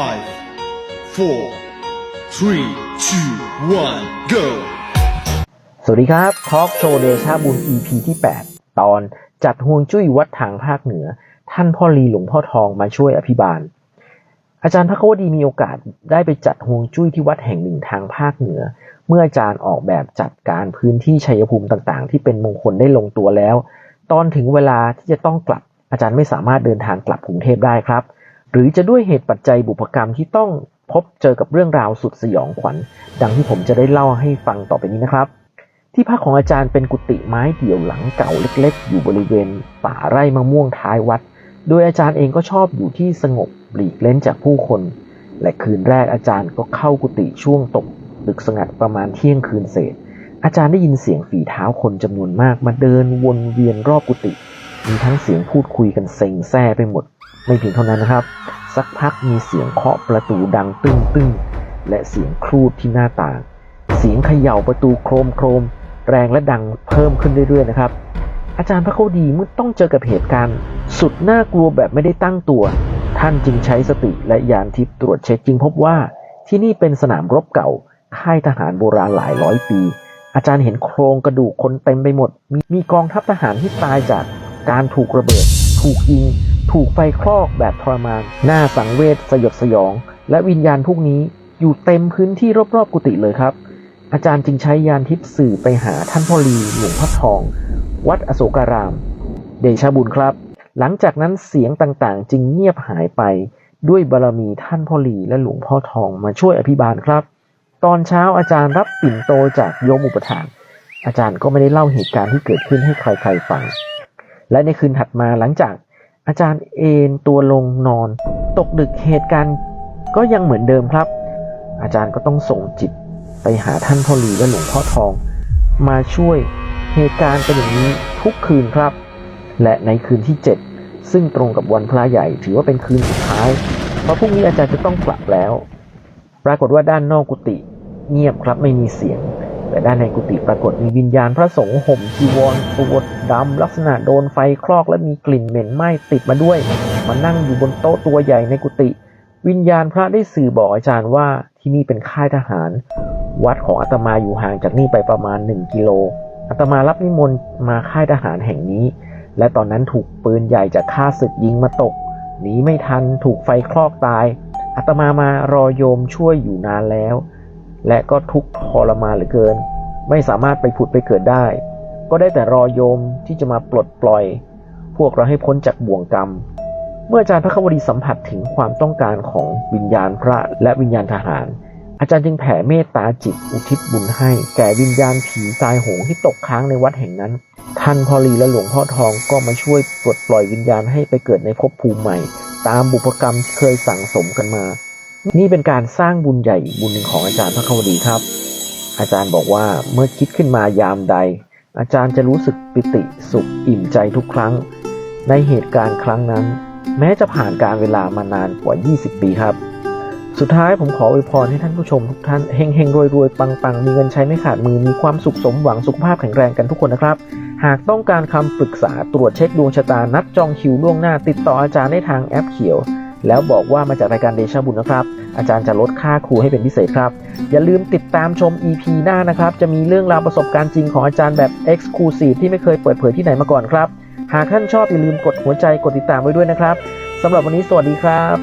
Five, four, three, two, one, go. สวัสดีครับทอล์กโชว์เดชาบุญ EP ที่ 8 ตอนจัดห่วงจุ้ยวัดทางภาคเหนือ ท่านพ่อลีหลวงพ่อทองมาช่วยอภิบาล อาจารย์พระควดีมีโอกาสได้ไปจัดห่วงจุ้ยที่วัดแห่งหนึ่งทางภาคเหนือ เมื่ออาจารย์ออกแบบจัดการพื้นที่ชัยภูมิต่างๆ ที่เป็นมงคลได้ลงตัวแล้ว ตอนถึงเวลาที่จะต้องกลับอาจารย์ไม่สามารถเดินทางกลับกรุงเทพได้ครับ หรือจะด้วยเหตุปัจจัยบุพกรรมที่ต้องพบเจอกับเรื่องราวสุดสยองขวัญ ดังที่ผมจะได้เล่าให้ฟังต่อไปนี้นะครับ ที่พักของอาจารย์เป็นกุฏิไม้เดี่ยวหลังเก่าเล็กๆ อยู่บริเวณป่าไร่มะม่วงท้ายวัด โดยอาจารย์เองก็ชอบอยู่ที่สงบหลีกเล้นจากผู้คน และคืนแรกอาจารย์ก็เข้ากุฏิช่วงตกดึกสงัดประมาณเที่ยงคืนเศษ อาจารย์ได้ยินเสียงฝีเท้าคนจำนวนมากมาเดินวนเวียนรอบกุฏิมีทั้งเสียงพูดคุยกันเซ็งแซ่ไปหมด ไม่เพียงเท่านั้นนะครับ สักพักมีเสียงเคาะประตูดังตึ้งตึ้งและเสียงครูดที่หน้าต่าง เสียงเขย่าประตูโครมโครมแรงและดังเพิ่มขึ้นเรื่อยๆนะครับ อาจารย์พระโคดีเมื่อต้องเจอกับเหตุการณ์ สุดน่ากลัวแบบไม่ได้ตั้งตัว ท่านจึงใช้สติและยานทิพย์ตรวจเช็คจึงพบว่า ที่นี่เป็นสนามรบเก่า ค่ายทหารโบราณหลายร้อยปี อาจารย์เห็นโครงกระดูกคนเต็มไปหมดมมีกองทัพทหารที่ตายจากการถูกระเบิด ถูกยิง ถูกไฟคลอกแบบทรมานหน้าสังเวชสยดสยอง และวิญญาณพวกนี้อยู่เต็มพื้นที่รอบๆกุฏิเลยครับ อาจารย์จึงใช้ยานทิพย์สื่อไปหาท่านพ่อลีหลวงพ่อทอง วัดอโศการาม เดชบุญครับ หลังจากนั้นเสียงต่างๆ จึงเงียบหายไปด้วยบารมีท่านพ่อลีและหลวงพ่อทองมาช่วยอภิบาลครับ ตอนเช้าอาจารย์รับปิ่นโตจากโยมอุปถากอาจารย์ก็ไม่ได้เล่าเหตุการณ์ที่เกิดขึ้นให้ใครๆฟัง และในคืนถัดมาหลังจาก อาจารย์เอนตัวลงนอน ตกดึกเหตุการณ์ก็ยังเหมือนเดิมครับ อาจารย์ก็ต้องส่งจิตไปหาท่านพ่อหลีและหลวงพ่อทอง มาช่วยเหตุการณ์เป็นอย่างนี้ทุกคืนครับ และในคืนที่ 7 ซึ่งตรงกับวันพระใหญ่ถือว่าเป็นคืนสุดท้าย เพราะพรุ่งนี้อาจารย์จะต้องกลับแล้ว ปรากฏว่าด้านนอกกุฏิเงียบครับไม่มีเสียง ด้านในกุฏิปรากฏมีวิญญาณพระสงฆ์ห่มจีวรตัวดำลักษณะโดนไฟคลอกและมีกลิ่นเหม็นไหม้ติดมาด้วย มานั่งอยู่บนโต๊ะตัวใหญ่ในกุฏิวิญญาณพระได้สื่อบอกอาจารย์ว่าที่นี่เป็นค่ายทหาร วัดของอาตมาอยู่ห่างจากนี่ไปประมาณ 1 กิโลอาตมารับนิมนต์มาค่ายทหารแห่งนี้ และตอนนั้นถูกปืนใหญ่จากข้าศึกยิงมาตกหนีไม่ทันถูกไฟคลอกตายอาตมามารอโยมช่วยอยู่นานแล้ว และก็ทุกข์ทรมานเหลือเกิน ไม่สามารถไปผุดไปเกิดได้ ก็ได้แต่รอโยมที่จะมาปลดปล่อย พวกเราให้พ้นจากบ่วงกรรม เมื่ออาจารย์พระควดีสัมผัสถึงความต้องการของวิญญาณพระและวิญญาณทหาร อาจารย์จึงแผ่เมตตาจิตอุทิศบุญให้ แก่วิญญาณผีตายโหงที่ตกค้างในวัดแห่งนั้น ท่านพ่อลีและหลวงพ่อทองก็มาช่วยปลดปล่อยวิญญาณให้ไปเกิดในภพภูมิใหม่ ตามบุพกรรมที่เคยสั่งสมกันมา นี่เป็นการสร้างบุญใหญ่บุญหนึ่งของอาจารย์พระควดีครับ อาจารย์บอกว่าเมื่อคิดขึ้นมายามใด อาจารย์จะรู้สึกปิติสุขอิ่มใจทุกครั้ง ในเหตุการณ์ครั้งนั้น แม้จะผ่านการเวลามานานกว่า 20 ปีครับ สุดท้ายผมขออวยพรให้ท่านผู้ชมทุกท่านเฮงเฮงรวยรวยปังปังมีเงินใช้ไม่ขาดมือมีความสุขสมหวังสุขภาพแข็งแรงกันทุกคนนะครับ หากต้องการคำปรึกษาตรวจเช็คดวงชะตานัดจองคิวล่วงหน้า ติดต่ออาจารย์ได้ทางแอปเขียว แล้วบอกว่ามาจากรายการเดชาบุญนะครับ อาจารย์จะลดค่าครูให้เป็นพิเศษครับ อย่าลืมติดตามชม EP หน้านะครับ จะมีเรื่องราวประสบการณ์จริงของอาจารย์แบบ Exclusive ที่ไม่เคยเปิดเผยที่ไหนมาก่อนครับ หากท่านชอบอย่าลืมกดหัวใจกดติดตามไว้ด้วยนะครับสำหรับวันนี้สวัสดีครับ